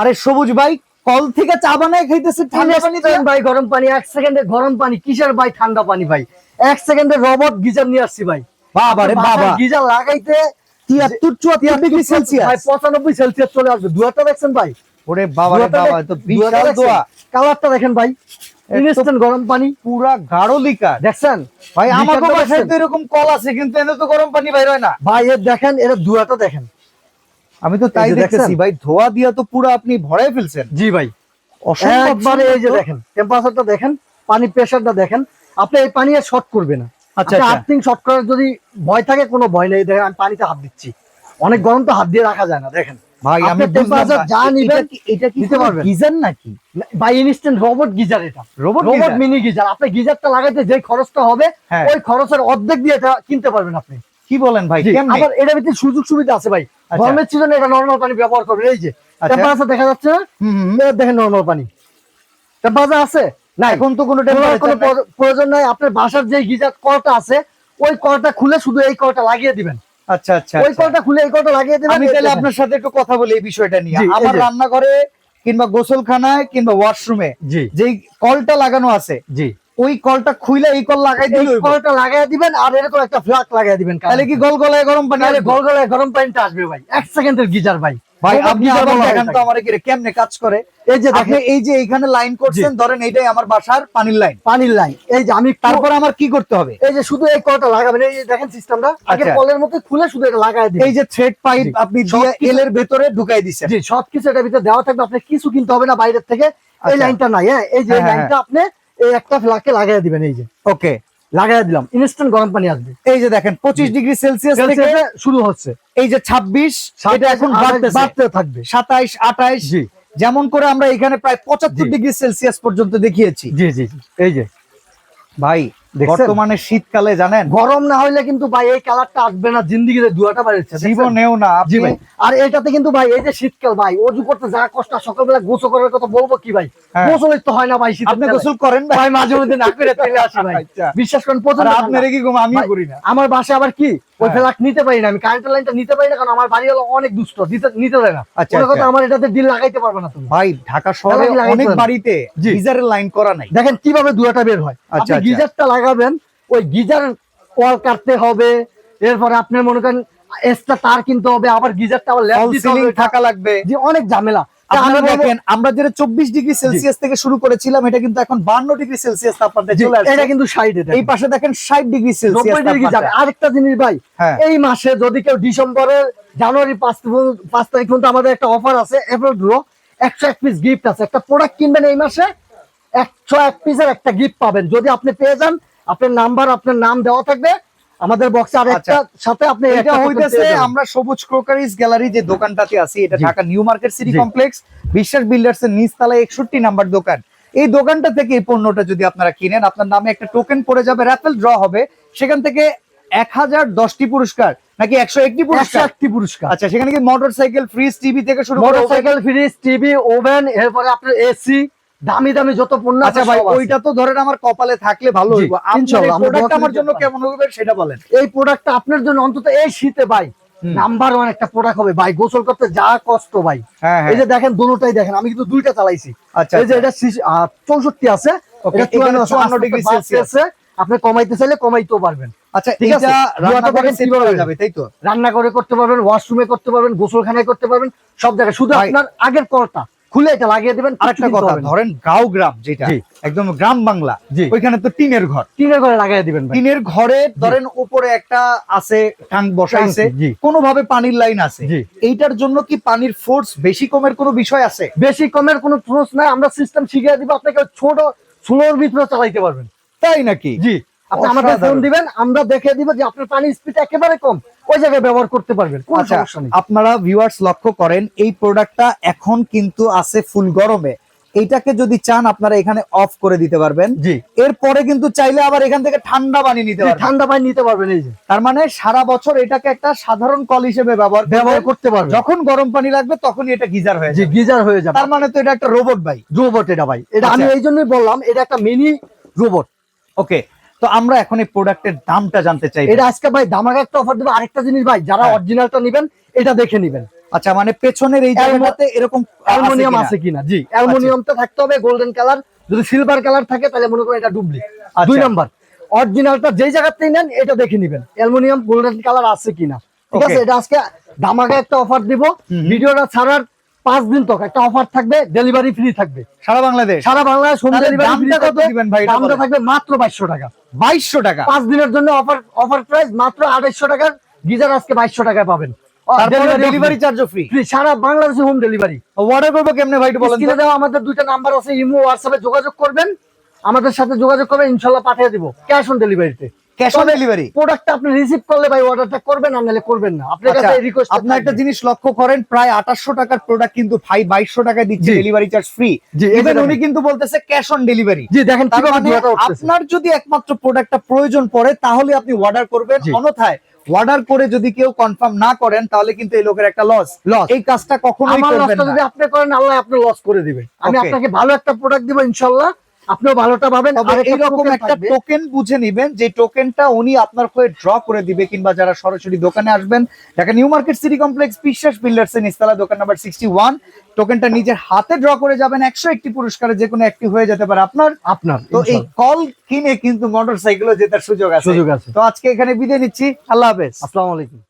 আরে সবুজ ভাই কল থেকে চা বানায় খাইতেছে ঠান্ডা পানি? Instant ভাই গরম পানি এক সেকেন্ডে গরম পানি কিসের ভাই ঠান্ডা পানি ভাই? এক সেকেন্ডে রবট গিজার নিয়ে আসছি ভাই। বাবা রে বাবা। গিজার লাগাইতে তিয়াত্তর চুয়াত্তর ডিগ্রি ভাই সেলসিয়াস। পঁচানব্বই সেলসিয়াস চলে আসবে। দুয়ারটা দেখছেন ভাই? ওরে বাবা রে বাবা তো বিশাল দোয়া। কালারটা দেখেন ভাই। ইনস্ট্যান্ট গরম পানি। পুরা গাঢ় লিকার দেখছেন? ভাই আমার লিকারটা বাসায় তো এরকম কল আছে কিন্তু এনে তো গরম পানি বাইর হয় না। ভাই এর দেখেন এর দুয়াটা দেখেন। আমি তো তাই দেখতেছি ভাই ধোয়া দিয়া তো পুরো আপনি ভরাই ফেলছেন। জি ভাই। অসম্ভব একবারে এই যে দেখেন। টেম্পারেচারটা দেখেন পানি প্রেসারটা দেখেন। আপনি এই পানি আর শর্ট করবে না। আচ্ছা, আচ্ছা আচ্ছা। আর্থিং শর্ট করার যদি ভয় থাকে কোনো ভয় নেই। দেখেন আমি পানিতে হাত দিচ্ছি। অনেক গরম তো হাত দিয়ে রাখা যায় না দেখেন। ভাই আমি না। যা এটা নিবেন এটা কি পারবেন। গিজার নাকি? বাই ইনস্ট্যান্ট রোবট গিজার এটা। Robot robot mini geyser. আপনি গিজারটা লাগাইতে যে খরচটা হবে হ্যাঁ। ওই খরচের অর্ধেক দিয়ে এটা কিনতে পারবেন আপনি। কি বলেন ভাই আবার এটার ভিতরে সুযোগ সুবিধা আছে ভাই। আচ্ছা। গরমের সিজনে এটা নরমাল পানি ব্যবহার করবেন এই যে আচ্ছা। টেম্পারেচার দেখা যাচ্ছে না? হুম। দেখেন নরমাল পানি। টেম্পারেচার আছে? না এখন তো কোনো কোনো প্রয়োজন নাই। আপনার বাসার যে গিজার কলটা আছে ওই কলটা খুলে শুধু এই কলটা লাগিয়ে দিবেন। আচ্ছা আচ্ছা ওই আচ্ছা। কলটা খুলে এই কলটা লাগিয়ে দিবেন আমি তাহলে আপনার সাথে একটু কথা বলি এই বিষয়টা নিয়ে। আমার রান্নাঘরে কিংবা গোসলখানায় কিংবা ওয়াশরুমে যেই কলটা লাগানো আছে জি। ওই কলটা খুইলে এই কল লাগাই দিলে কলটা লাগিয়ে দিবেন আর এরকম একটা ফ্লাক লাগিয়ে দিবেন তাহলে কি গল গলায় গরম পানি আসবে? গল গলায় গরম পানিটা আসবে ভাই। এক সেকেন্ডের গিজার ভাই। ভাই আপনি বলা তো। আমার কি কেমনে কাজ করে। এই যে দেখেন। এই যে এইখানে লাইন করছেন ধরেন এইটাই আমার বাসার পানির লাইন পানির লাইন এই যে আমি তারপর আমার কি করতে হবে? এই যে শুধু এই কলটা লাগাবেন। এই যে দেখেন সিস্টেমটা আগে আচ্ছা। কলের মধ্যে খুলে শুধু এটা লাগায় দিবেন। এই যে থ্রেড পাইপ আপনি সব দিয়ে এল এর ভেতরে ঢুকাই দিছেন। জি সবকিছু এটার ভিতরে দেওয়া থাকবে। আপনি কিছু কিনতে হবে না বাইরের থেকে। এই আচ্ছা। লাইনটা নাই হ্যাঁ? এই যে এই হ্যাঁ, হ্যাঁ, লাইনটা আপনি এই একটা ফ্লাকে লাগিয়ে দিবেন এই যে। ওকে। লাগাই দিলাম। ইনস্ট্যান্ট গরম পানি আসবে। এই যে দেখেন পঁচিশ ডিগ্রি সেলসিয়াস থেকে শুরু হচ্ছে। এই যে ছাব্বিশ এটা এখন বাড়তে থাকবে। সাতাইশ আঠাইশ জি। যেমন করে আমরা এখানে প্রায় পঁচাত্তর ডিগ্রি সেলসিয়াস পর্যন্ত দেখিয়েছি। জি জি জি। এই যে। ভাই? বর্তমানে শীতকালে জানেন? গরম না হইলে কিন্তু ভাই এই কালারটা আসবে না জিন্দিগিতে দুয়াটা বাড়ছে জীবনেও না জি ভাই। আর এটাতে কিন্তু ভাই এই যে শীতকাল ভাই অজু করতে যা কষ্ট সকালবেলা গোসল করার কথা বলব কি ভাই? হ্যাঁ। গোসল তো হয় না ভাই শীত আপনি গোসল করেন ভাই মাঝে মধ্যে না করে চলে আসি ভাই। আচ্ছা। বিশ্বাস করেন প্রচণ্ড আপনার। কি ঘুম আমিও করি না। আমার বাসা আবার কি? ওই। ফ্ল্যাট নিতে পারি না আমি কারেন্টের লাইনটা নিতে পারি না কারণ আমার বাড়ি হলো অনেক দুষ্ট দিতে নিতে দেয় না। আচ্ছা, কথা আচ্ছা। আমার এটাতে ডিল লাগাইতে পারবে না তুমি। ভাই ঢাকা শহরে অনেক বাড়িতে গিজারের লাইন করা নাই। দেখেন কীভাবে দুয়াটা বের হয়। আচ্ছা, আচ্ছা। গিজারটা লাগাবেন ওই গিজার ওয়াল কাটতে হবে এরপরে আপনার মনে করেন এক্সট্রা তার কিনতে হবে আবার গিজারটা আবার দিতে হবে থাকা লাগবে। যে অনেক ঝামেলা। আপনারা দেখেন আমরা যেটা চব্বিশ ডিগ্রি সেলসিয়াস থেকে শুরু করেছিলাম এটা কিন্তু এখন বান্ন ডিগ্রি সেলসিয়াস তাপমাত্রা চলে আসছে। এটা কিন্তু এই পাশে দেখেন ষাট ডিগ্রি সেলসিয়াস ডিগ্রি যাবে। আরেকটা জিনিস ভাই হ্যাঁ। এই মাসে যদি কেউ ডিসেম্বরের জানুয়ারি পাঁচ পাঁচ তারিখ পর্যন্ত আমাদের একটা অফার আছে এপ্রিল ড্র একশো এক পিস গিফট আছে। একটা প্রোডাক্ট কিনবেন এই মাসে একশো এক পিসের একটা গিফট পাবেন। যদি আপনি পেয়ে যান আপনার নাম্বার আপনার নাম দেওয়া থাকবে আমাদের বক্সে আর একটা সাথে আপনি এটা হইতেছে আমরা সবুজ ক্রোকারিজ গ্যালারি যে দোকানটাতে আছি এটা Dhaka New Market City Complex Biswas Builders এর নিচতলায় একষট্টি নাম্বার দোকান। এই দোকানটা থেকে এই পণ্যটা যদি আপনারা কিনেন আপনার নামে একটা টোকেন পড়ে যাবে র্যাফেল ড্র হবে সেখান থেকে এক হাজার দশটি পুরস্কার নাকি একশো একটি পুরস্কার? একটি পুরস্কার। আচ্ছা সেখানে কি মোটর সাইকেল ফ্রিজ টিভি থেকে শুরু করে মোটরসাইকেল ফ্রিজ টিভি ওভেন এরপরে আপনার এসি দামি দামি যত পণ্য আচ্ছা আছে। ভাই ওইটা তো ধরেন আমার কপালে থাকলে ভালো হইব। ইনশাআল্লাহ, আমরা প্রোডাক্ট আমার জন্য কেমন হবে সেটা বলেন। এই প্রোডাক্টটা আপনার জন্য অন্তত এই শীতে ভাই নাম্বার ওয়ান একটা প্রোডাক্ট হবে ভাই গোসল করতে যা কষ্ট ভাই। হ্যাঁ এই যে দেখেন দুটোটাই দেখেন আমি কিন্তু দুইটা চালাইছি। আচ্ছা এই যে এটা চৌষট্টি আছে এটা এখানে 54 54 ডিগ্রি সেলসিয়াস। আপনি কমাইতে চাইলে কমাইতেও পারবেন। আচ্ছা ঠিক আছে? এটা রান্না করে দেখেন করা যাবে তাই তো? রান্না করে করতে পারবেন ওয়াশরুমে করতে পারবেন গোসলখানায় করতে পারবেন সব জায়গায়। শুধু আপনার আগের কলটা খুলে এটা লাগিয়ে দেবেন। আরেকটা কথা ধরেন গাঁও গ্রাম যেটা একদম গ্রাম বাংলা ওইখানে তো টিনের ঘর। টিনের ঘরে লাগিয়ে দিবেন টিনের ঘরে ধরেন উপরে একটা আছে ট্যাঙ্ক বসাইছে। কোনোভাবে পানির লাইন আছে। এইটার জন্য কি পানির ফোর্স বেশি কমের কোনো বিষয় আছে? বেশি কমের কোনো প্রশ্ন নাই আমরা সিস্টেম শিখিয়ে দিব আপনাকে ছোট স্লোর ভিতরে চালাইতে পারবেন। তাই নাকি? জি। আপনি আমাদের ফোন দিবেন আমরা দেখে দিব যে আপনার পানির স্পিড একেবারে কম। ওই জায়গায় ব্যবহার করতে পারবেন কোনো আচ্ছা সমস্যা নেই। আপনারা ভিউয়ার্স লক্ষ্য করেন এই প্রোডাক্টটা এখন কিন্তু আছে ফুল গরমে। এইটাকে যদি চান আপনারা এখানে অফ করে দিতে পারবেন। জি। এরপরে কিন্তু চাইলে আবার এখান থেকে ঠান্ডা পানি নিতে পারবেন। ঠান্ডা পানি নিতে পারবেন এই যে। তার মানে সারা বছর এটাকে একটা সাধারণ কল হিসেবে ব্যবহার ব্যবহার করতে পারবেন। যখন গরম পানি লাগবে তখনই এটা গিজার হয়ে যাবে। গিজার হয়ে যাবে। তার মানে তো এটা একটা রোবট ভাই। রোবট এটা ভাই। এটা আমি আচ্ছা। এই জন্যই বললাম এটা একটা মিনি রোবট ওকে তো আমরা এখন এই প্রোডাক্টের দামটা জানতে চাই এটা আজকে ভাই দামাকা একটা অফার দেবো। আরেকটা জিনিস ভাই যারা হ্যাঁ। অরিজিনালটা নেবেন এটা দেখে নেবেন। আচ্ছা মানে পেছনের এই জায়গাটাতে এরকম অ্যালুমিনিয়াম আছে কিনা? জি অ্যালুমিনিয়ামটা থাকতে হবে গোল্ডেন কালার যদি সিলভার কালার থাকে তাহলে মনে করেন এটা ডুবলি আচ্ছা। দুই নাম্বার অরিজিনালটা যেই জায়গাতেই নেন এটা দেখে নেবেন। অ্যালুমিনিয়াম গোল্ডেন কালার আছে কিনা? ঠিক আছে? এটা আজকে ধামাকা একটা অফার দিব। ভিডিওটা ছাড়ার পাঁচ দিন তক একটা অফার থাকবে ডেলিভারি ফ্রি থাকবে। সারা বাংলাদেশ? সারা বাংলাদেশ হোম ডেলিভারি কত দিবেন ভাই দামটা থাকবে মাত্র বাইশশো টাকা। বাইশশো টাকা? পাঁচ দিনের জন্য অফার অফার প্রাইস মাত্র আড়াইশো টাকার গিজার আজকে বাইশশো টাকায় পাবেন। ডেলিভারি চার্জও ফ্রি ফ্রি সারা বাংলাদেশে হোম ডেলিভারি অর্ডার করব কেমনে ভাই একটু বলেন তো? স্ক্রিনে আমাদের দুইটা নাম্বার আছে ইমো হোয়াটসঅ্যাপে যোগাযোগ করবেন। আমাদের সাথে যোগাযোগ করবেন ইনশাল্লাহ পাঠিয়ে দিব ক্যাশ অন ডেলিভারিতে ক্যাশ অন ডেলিভারি প্রোডাক্টটা আপনি রিসিভ করলে ভাই অর্ডারটা করবেন নাহলে করবেন না। আপনার কাছে রিকোয়েস্ট আপনি একটা জিনিস লক্ষ্য করেন প্রায় আঠাশশো টাকার প্রোডাক্ট কিন্তু ভাই বাইশশো টাকায় দিচ্ছে ডেলিভারি চার্জ ফ্রি ইভেন। উনি কিন্তু বলতেছে ক্যাশ অন ডেলিভারি জি দেখেন মানে। আপনার যদি একমাত্র প্রোডাক্টটা প্রয়োজন পড়ে তাহলে আপনি অর্ডার করবেন। অন্যথায় অর্ডার করে যদি কেউ কনফার্ম না করেন তাহলে কিন্তু এই লোকের একটা লস লস এই কাজটা কখনোই আমার করবেন লসটা যদি আপনি করেন আল্লাহ আপনি লস করে দিবে। আমি আপনাকে ভালো একটা প্রোডাক্ট দিব ইনশাল্লাহ। আপনিও ভালোটা পাবেন। এইরকম একটা টোকেন বুঝে নিবেন যে টোকেনটা উনি আপনার হয়ে ড্র করে দিবে কিংবা যারা সরাসরি দোকানে আসবেন। Dhaka New Market City Complex Biswas Builders এর নিস্তালা দোকান নাম্বার সিক্সটি ওয়ান টোকেনটা নিজের হাতে ড্র করে যাবেন একশো একটি পুরস্কারে যে কোনো একটি হয়ে যেতে পারে আপনার। আপনার তো এই কল কিনে কিন্তু মোটর সাইকেলও জেতার সুযোগ আছে। সুযোগ আছে। তো আজকে এখানে বিদায় নিচ্ছি। আল্লাহ হাফেজ। আসসালামু আলাইকুম।